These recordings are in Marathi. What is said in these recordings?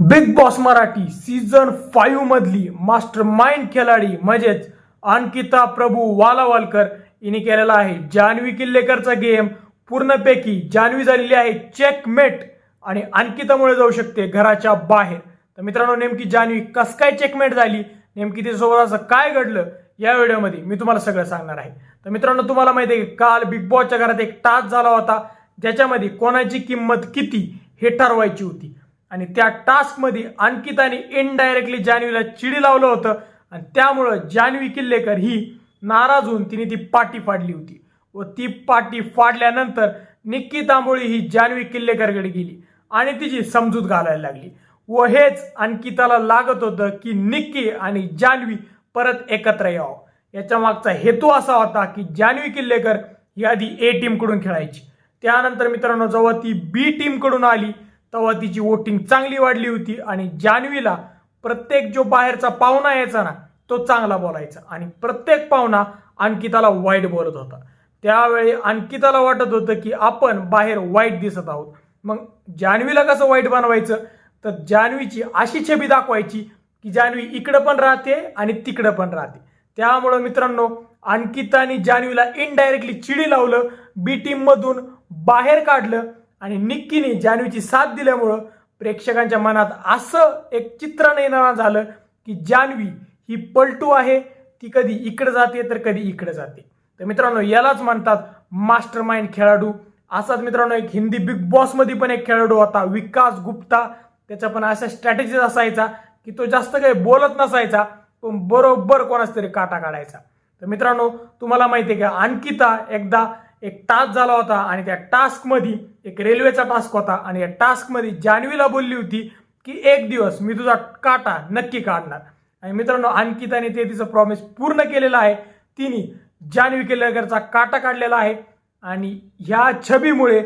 Big boss Marathi season five मधली मास्टर माइंड खिलाडी म्हणजेच अंकिता प्रभू वालावालकर हिने केलेला आहे. जान्हवी किल्लेकरचा गेम पूर्णपैकी जान्हवी झालेली आहे. चेकमेट आणि अंकितामुळे जाऊ शकते घराच्या बाहेर. तर मित्रांनो नेमकी जान्हवी कस काय चेकमेट झाली? नेमकी तिच्यासोबत असं काय घडलं? या व्हिडिओमध्ये मी तुम्हाला सगळं सांगणार आहे. तर मित्रांनो तुम्हाला माहिती आहे की काल बिग बॉसच्या घरात एक टास्क झाला होता. ज्याच्यामध्ये कोणाची किंमत किती हे ठरवायची होती. आणि त्या टास्कमध्ये अंकिताने इनडायरेक्टली जान्हवीला चिडी लावलं होतं. आणि त्यामुळं जान्हवी किल्लेकर ही नाराज होऊन तिने ती पाटी फाडली होती. व ती पाटी फाडल्यानंतर निक्की तांबोळी ही जान्हवी किल्लेकरकडे गेली आणि तिची समजूत घालायला लागली. व हेच अंकिताला लागत होतं की निक्की आणि जान्हवी परत एकत्र यावं. याच्या मागचा हेतू असा होता की जान्हवी किल्लेकर ही आधी ए टीमकडून खेळायची. त्यानंतर मित्रांनो जेव्हा ती बी टीमकडून आली तेव्हा तिची वोटिंग चांगली वाढली होती आणि जान्हवीला प्रत्येक जो बाहेरचा पाहुणा यायचा ना तो चांगला बोलायचा. आणि प्रत्येक पाहुणा अंकिताला वाईट बोलत होता. त्यावेळी अंकिताला वाटत होतं की आपण बाहेर वाईट दिसत आहोत. मग जान्हवीला कसं वाईट बनवायचं? तर जान्हवीची अशी छबी दाखवायची की जान्हवी इकडं पण राहते आणि तिकडं पण राहते. त्यामुळं मित्रांनो अंकिताने जान्हवीला इनडायरेक्टली चिडी लावलं बी टीम मधून बाहेर काढलं आणि निक्कीने जान्हवीची साथ दिल्यामुळं प्रेक्षकांच्या मनात असं एक चित्र निर्माण झालं की जान्हवी ही पलटू आहे. ती कधी इकडे जाते तर कधी इकडे जाते. तर मित्रांनो यालाच म्हणतात मास्टर माइंड खेळाडू. असाच मित्रांनो एक हिंदी बिग बॉसमध्ये पण एक खेळाडू होता विकास गुप्ता. त्याचा पण अशा स्ट्रॅटेजीज असायचा की तो जास्त काही बोलत नसायचा पण बरोबर कोणाच तरी काटा काढायचा. तर मित्रांनो तुम्हाला माहिती आहे का अंकिता एकदा एक टास्क झाला होता आणि त्या टास्कमध्ये एक रेल्वेचा टास्क होता आणि या टास्कमध्ये जान्हवीला बोलली होती की एक दिवस मी तुझा काटा नक्की काढणार. आणि मित्रांनो अंकिताने ते तिचं प्रॉमिस पूर्ण केलेलं आहे. तिने जान्हवी किल्लेकरचा काटा काढलेला आहे. आणि ह्या छबीमुळे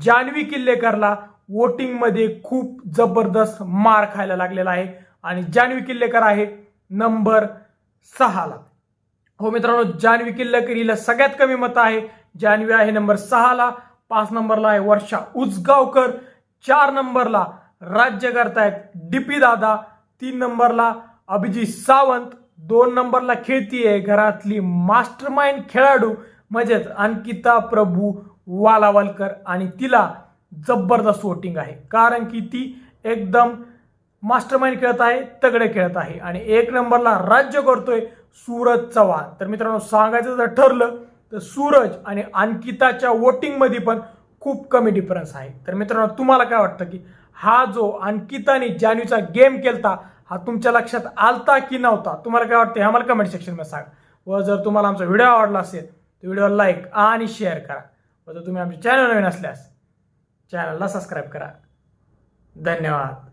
जान्हवी किल्लेकरला वोटिंगमध्ये खूप जबरदस्त मार खायला लागलेला आहे. आणि जान्हवी किल्लेकर आहे नंबर सहाला. हो मित्रांनो जान्हवी किल्लकर हिला सगळ्यात कमी मतं आहे. जान्हवी आहे नंबर सहाला पाच नंबरला आहे वर्षा उजगावकर चार नंबरला राज्य करतायत डीपी दादा तीन नंबरला अभिजित सावंत दोन नंबरला खेळतीये घरातली मास्टर माइंड खेळाडू म्हणजेच अंकिता प्रभू वालावलकर आणि तिला जबरदस्त वोटिंग आहे. कारण की ती एकदम मास्टर माइंड खेळत आहे तगडे खेळत आहे आणि एक नंबरला राज्य करतोय सूरज चव्हाण. तर मित्रांनो सांगायचं जर ठरलं तर सूरज आणि अंकिताच्या वोटिंगमध्ये पण खूप कमी डिफरन्स आहे. तर मित्रांनो तुम्हाला काय वाटतं की हा जो अंकिताने जान्हवीचा गेम केलता हा तुमच्या लक्षात आलता की नव्हता? तुम्हाला काय वाटतं हे आम्हाला कमेंट सेक्शनमध्ये सांगा. व जर तुम्हाला आमचा व्हिडिओ आवडला असेल तर व्हिडिओ लाईक आणि शेअर करा. व जर तुम्ही आमचे चॅनल नवीन असल्यास चॅनलला सबस्क्राईब करा. धन्यवाद.